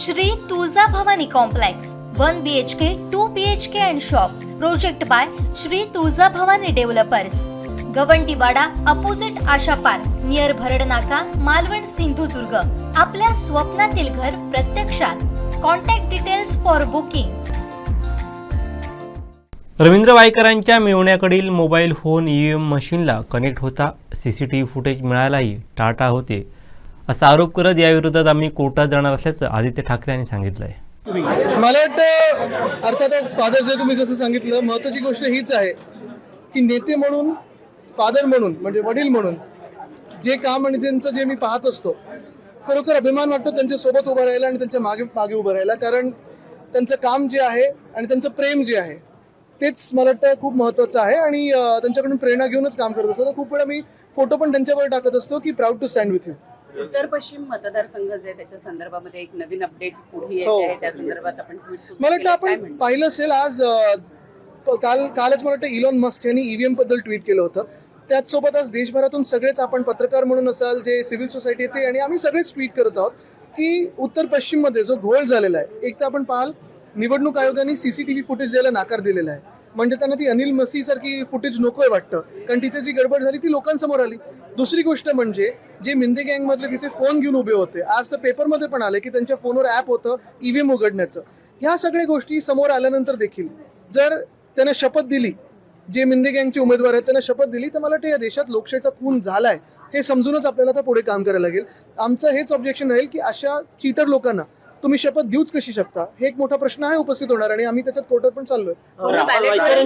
Shri Tulja Bhavani complex one B H K two B H K and shop project by Shri Tulja Bhavani developers Gavandiwada opposite Asha park near Bharad Naka Malvan Sindhudurg. आपल्या स्वप्नातील घर प्रत्यक्षात. Contact details for booking Ravindra वायकरांच्या मिळवण्याकडील mobile phone E M मशीनला connect होता. C C T V footage मिळायलाही टाटा होते. असा आरोप करत याविरोधात आम्ही कोर्टात जाणार असल्याचं आदित्य ठाकरे यांनी सांगितलं आहे मला वाटतं अर्थातच फादर जर तुम्ही जसं सांगितलं महत्वाची गोष्ट हीच आहे की नेते म्हणून फादर म्हणून म्हणजे वडील म्हणून जे काम आणि त्यांचं जे मी पाहत असतो खरोखर अभिमान वाटतो त्यांच्यासोबत उभं राहायला आणि त्यांच्या मागे मागे उभं राहायला. कारण त्यांचं काम जे आहे आणि त्यांचं प्रेम जे आहे तेच मला वाटतं खूप महत्वाचं आहे. आणि त्यांच्याकडून प्रेरणा घेऊनच काम करत असतो. तर खूप वेळा मी फोटो पण त्यांच्यावर टाकत असतो की proud to stand with you उत्तर पश्चिम मतदारसंघ जे त्याच्या संदर्भामध्ये एक नवीन अपडेट पुढे हो. येते आहे त्या संदर्भात आपण सुरू मला. वाटतं आपण? पाहिलं असेल आज काल कालच मला वाटतं इलॉन मस्क यांनी ईव्हीएमबद्दल ट्विट केलं होतं त्याचसोबत आज देशभरातून सगळेच आपण पत्रकार म्हणून असाल जे सिव्हिल सोसायटी येते आणि आम्ही सगळेच ट्विट करत आहोत की उत्तर पश्चिममध्ये जो घोळ झालेला आहे एक तर आपण पाहाल निवडणूक आयोगाने सीसीटीव्ही फुटेज द्यायला नाकार दिलेला आहे म्हणजे त्यांना ती अनिल मसी सारखी फुटेज नकोय वाटतं कारण तिथे जी गडबड झाली ती लोकांसमोर आली दुसरी गोष्ट म्हणजे जे मिंदे गँग मधले तिथे फोन घेऊन उभे होते. आज तर पेपरमध्ये पण आले की त्यांच्या फोनवर ऍप होतं ईव्हीएम उघडण्याचं. ह्या सगळ्या गोष्टी समोर आल्यानंतर देखील जर त्यांना शपथ दिली जे मिंदे गँगचे उमेदवार आहेत त्यांना शपथ दिली तर मला वाटतं या देशात लोकशाहीचा खून झालाय. हे समजूनच आपल्याला आता पुढे काम करायला लागेल. आमचं हेच ऑब्जेक्शन राहील की अशा चीटर लोकांना तुम्ही शपथ देऊच कशी शकता? हे एक मोठा प्रश्न आहे उपस्थित होणार आणि आम्ही त्याच्यात कोर्टात पण चाललोय. वाटतंय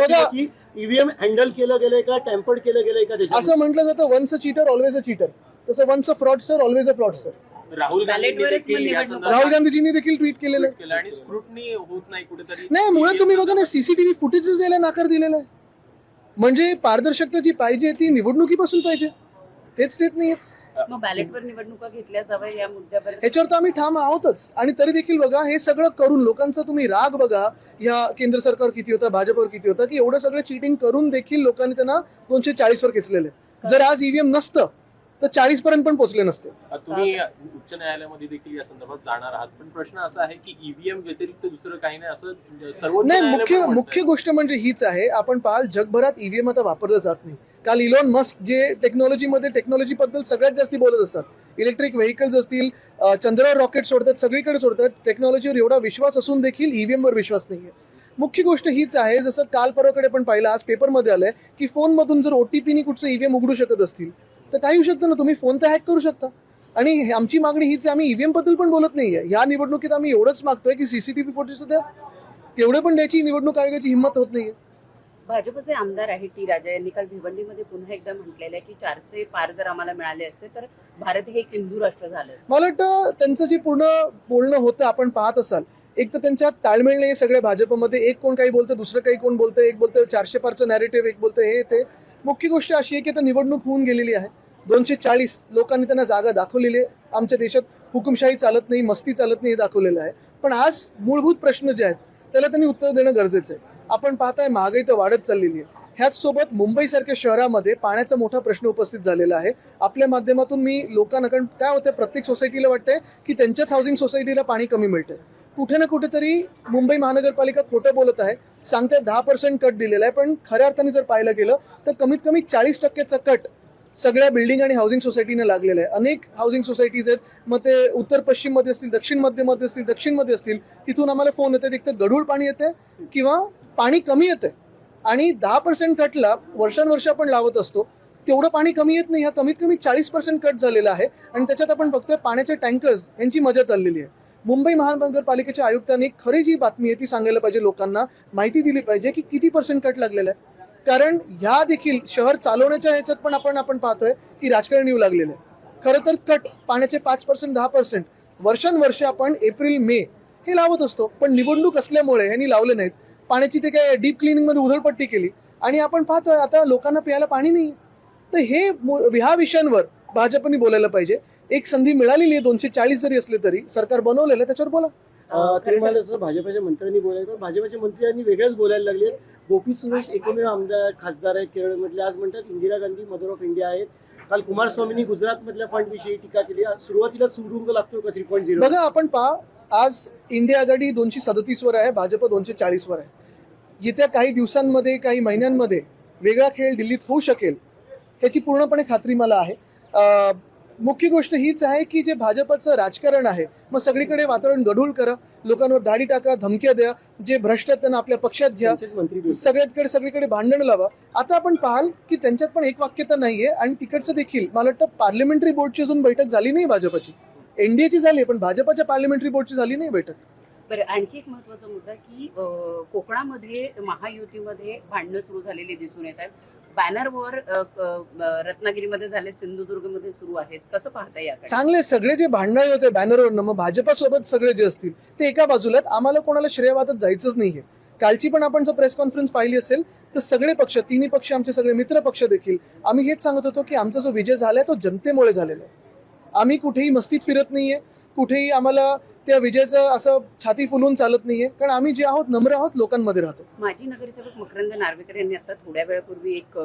ईव्हीएम ईव्हीएम हँडल केलं गेलंय का टॅम्पर्ड केलं गेलंय का? असं म्हटलं जातं once a cheater always a cheater तसं once a fraudster always a fraudster Rahul संदर्भात राहुल गांधीजींनी देखील ट्विट केलेलं आणि स्क्रुटनी होत नाही कुठेतरी. नाही मुळात तुम्ही बघा ना सीसीटीव्ही फुटेज द्यायला नाकार दिलेला आहे. म्हणजे पारदर्शकता जी पाहिजे ती निवडणुकीपासून पाहिजे. तेच देत नाही मग बॅलेटवर निवडणुका घेतल्या जाव्या या मुद्द्यावर. ह्याच्यावर तर आम्ही ठाम आहोतच. आणि तरी देखील बघा हे सगळं करून लोकांचा तुम्ही राग बघा या केंद्र सरकार किती होता भाजपवर किती होता की एवढं सगळं चिटिंग करून देखील लोकांनी त्यांना दोनशे चाळीस वर खेचलेले जर आज ईव्हीएम नसतं तर चाळीस पर्यंत पण पोहोचले नसते. तुम्ही उच्च न्यायालयामध्ये देखील या संदर्भात जाणार आहात. पण प्रश्न असा आहे की ईव्हीएम व्यतिरिक्त दुसरं काही नाही असं सर्वोच्च नाही मुख्य. मुख्य गोष्ट म्हणजे हीच आहे आपण पाहाल जगभरात ईव्हीएम आता वापरलं जात नाही. काल इलॉन मस्क जे टेक्नॉलॉजीमध्ये टेक्नॉलॉजी बद्दल सगळ्यात जास्त बोलत असतात. इलेक्ट्रिक व्हेकल्स असतील चंद्रावर रॉकेट सोडतात सगळीकडे सोडतात. टेक्नॉलॉजीवर एवढा विश्वास असून देखील ईव्हीएम वर विश्वास नाहीये. मुख्य गोष्ट हीच आहे जसं काल परवाकडे पण पाहिलं आज पेपरमध्ये आलंय की फोनमधून जर ओटीपीनी कुठचं ईव्हीएम उघडू शकत असतील तर काही होऊ शकतं ना तुम्ही फोन तर हॅक करू शकता. आणि आमची मागणी हीच आहे आम्ही ईव्हीएमबद्दल पण बोलत नाहीये. ह्या निवडणुकीत आम्ही एवढंच मागतोय की सीसीटीव्ही फुटेज द्या तेवढे पण द्यायची निवडणूक आयोगाची हिंमत होत नाहीये. भाजपचे आमदार आहे टी राजा यांनी काल भिवंडीमध्ये पुन्हा एकदा म्हटलेलं आहे की चारशे पार जर आम्हाला मिळाले असते तर भारत हे एक हिंदू राष्ट्र झालं मला वाटतं त्यांचं जे पूर्ण बोलणं होतं आपण पाहत असाल एक तर त्यांच्यात ताळमेळ नाही सगळ्या भाजपमध्ये. एक कोण काही बोलतं दुसरं काही कोण बोलतं एक बोलतं चारशे पारचं नॅरेटिव्ह एक बोलतं हे ते. मुख्य गोष्ट अशी आहे की आता निवडणूक होऊन गेलेली आहे. दोनशे चाळीस लोकांनी त्यांना जागा दाखवलेली आहे. आमच्या देशात हुकुमशाही चालत नाही मस्ती चालत नाही हे दाखवलेलं आहे. पण आज मूलभूत प्रश्न जे आहेत त्याला त्यांनी उत्तर देणं गरजेचं आहे. आपण पाहताय महागाई तर वाढत चाललेली आहे. ह्याच सोबत मुंबईसारख्या शहरामध्ये पाण्याचा मोठा प्रश्न उपस्थित झालेला आहे. आपल्या माध्यमातून मी लोकांना कारण काय होतं प्रत्येक सोसायटीला वाटतंय की त्यांच्याच हाऊसिंग सोसायटीला पाणी कमी मिळतं कुठे ना कुठेतरी मुंबई महानगरपालिका खोटं बोलत आहे. सांगते दहा पर्सेंट कट दिलेला आहे. पण खऱ्या अर्थाने जर पाहायला गेलं तर कमीत कमी चाळीस टक्क्याचा कट सगळ्या बिल्डिंग आणि हाऊसिंग सोसायटीने लागलेलं आहे. अनेक हाऊसिंग सोसायटीज आहेत. मग ते उत्तर पश्चिममध्ये असतील दक्षिण मध्यमध्ये असतील दक्षिणमध्ये असतील तिथून आम्हाला फोन येतात एक तर गढूळ पाणी येते किंवा पाणी कमी येते आणि दहा पर्सेंट कटला वर्षानुवर्ष आपण लावत असतो तेवढं पाणी कमी येत नाही. हा कमीत कमी चाळीस पर्सेंट कट झालेला आहे. आणि त्याच्यात आपण बघतोय पाण्याचे टँकर्स यांची मजा चाललेली आहे. मुंबई महानगरपालिकेच्या आयुक्तांनी खरी जी बातमी आहे ती सांगायला पाहिजे लोकांना. माहिती दिली पाहिजे की किती पर्सेंट कट लागलेला आहे. कारण ह्या देखील शहर चालवण्याच्या ह्याच्यात पण आपण आपण पाहतोय की राजकारण येऊ लागलेलं आहे. खरं तर कट पाण्याचे पाच पर्सेंट दहा पर्सेंट वर्षानुवर्ष आपण एप्रिल मे हे लावत असतो. पण निवडणूक असल्यामुळे ह्यांनी लावले नाहीत. पाण्याची ते काय डीप क्लिनिंगमध्ये उधळपट्टी केली. आणि आपण पाहतोय आता लोकांना प्यायला पाणी नाही. तर हे ह्या विषयांवर भाजपने बोलायला पाहिजे. एक संधी मिळालेली आहे दोनशे चाळीस जरी असले तरी सरकार बनवलेलं आहे त्याच्यावर बोला. भाजपच्या मंत्र्यांनी बोलायचं भाजपच्या मंत्र्यांनी वेगळंच बोलायला लागले गोपी सुरेश एकमेव आमदार खासदार आहेत केरळमधले. आज म्हणतात Indira Gandhi mother of India आहेत. काल कुमारस्वामींनी गुजरात मधल्या फंड विषयी टीका केली. सुरुवातीला सुरुंग लागतो का थ्री पॉईंट झिरो बघा आपण पहा आज इंडिया आघाडी दोनशे सदतीस वर आहे भाजप दोनशे चाळीस वर आहे. येत्या काही दिवसांमध्ये काही महिन्यांमध्ये वेगळा खेळ दिल्लीत होऊ शकेल ह्याची पूर्णपणे खात्री मला आहे. मुख्य गोष्ट हीच आहे की जे भाजपचं राजकारण आहे मग सगळीकडे वातावरण गढूळ करा लोकांवर दाढी टाका धमक्या द्या जे भ्रष्ट आहेत त्यांना आपल्या पक्षात घ्या. सगळ्याकडे सगळीकडे भांडण लावा. आता आपण पाहाल की त्यांच्यात पण एक वाक्यता नाहीये आणि तिकडचं देखील. मला वाटतं पार्लमेंटरी बोर्डची अजून बैठक झाली नाही भाजपची. एनडीएची झाली पण भाजपच्या पार्लमेंटरी बोर्डची झाली नाही बैठक. बरं आणखी एक महत्त्वाचा मुद्दा की कोकणामध्ये महायुतीमध्ये भांडणं सुरू झालेली दिसून येत आहेत. बॅनर वॉर रत्नागिरीमध्ये झाले सिंधुदुर्गमध्ये सुरू आहेत. कसं पाहता या चांगले सगळे जे भांडण होते बॅनरवरनं मग भाजपासोबत सगळे जे असतील ते एका बाजूला आम्हाला कोणाला श्रेयवादात जायचंच नाहीये. कालची पण आपण जर प्रेस कॉन्फरन्स पाहिली असेल तर सगळे पक्ष तिन्ही पक्ष आमचे सगळे मित्र पक्ष देखील आम्ही हेच सांगत होतो की आमचा जो विजय झालाय तो जनतेमुळे झालेला आहे. आम्ही कुठेही मस्तीत फिरत नाहीये. कुठेही आम्हाला त्या विजयाचं असं छाती फुलून चालत नाहीये. कारण आम्ही जे आहोत नम्र आहोत लोकांमध्ये राहतो. माजी नगरसेवक मकरंद नार्वेकर यांनी आता थोड्या वेळापूर्वी एक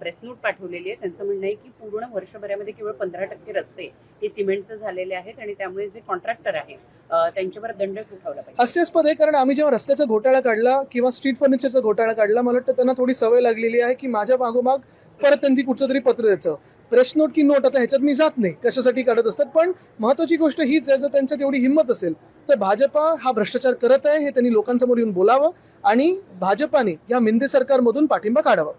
प्रेस नोट पाठवलेली आहे. त्यांचं म्हणणं आहे की पूर्ण वर्षभरामध्ये केवळ पंधरा टक्के रस्ते हे सिमेंटचे झालेले आहेत आणि त्यामुळे जे कॉन्ट्रॅक्टर आहे त्यांच्यावर दंड उठवला पाहिजे. हास्यास्पद आहे कारण आम्ही जेव्हा रस्त्याचा घोटाळा काढला किंवा स्ट्रीट फर्निचरचा घोटाळा काढला मला वाटतं त्यांना थोडी सवय लागलेली आहे की माझ्या मागोमाग परत त्यांनी कुठचं तरी पत्र द्यायचं. प्रेस नोट की नोट आता ह्याच्यात मी जात नाही कशासाठी काढत असतात पण महत्वाची गोष्ट हीच आहे जर त्यांच्यात एवढी हिंमत असेल तर भाजपा हा भ्रष्टाचार करत आहे हे त्यांनी लोकांसमोर येऊन बोलावं आणि भाजपाने या मिंदे सरकारमधून पाठिंबा काढावा.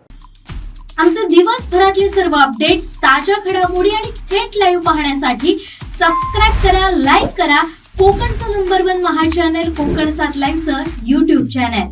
आमचे दिवसभरातले सर्व अपडेट्स ताज्या घडामोडी आणि थेट लाईव्ह पाहण्यासाठी सबस्क्राईब करा लाईक करा. कोकणचं नंबर वन महा चॅनल कोकण सात लाईनचं युट्यूब चॅनल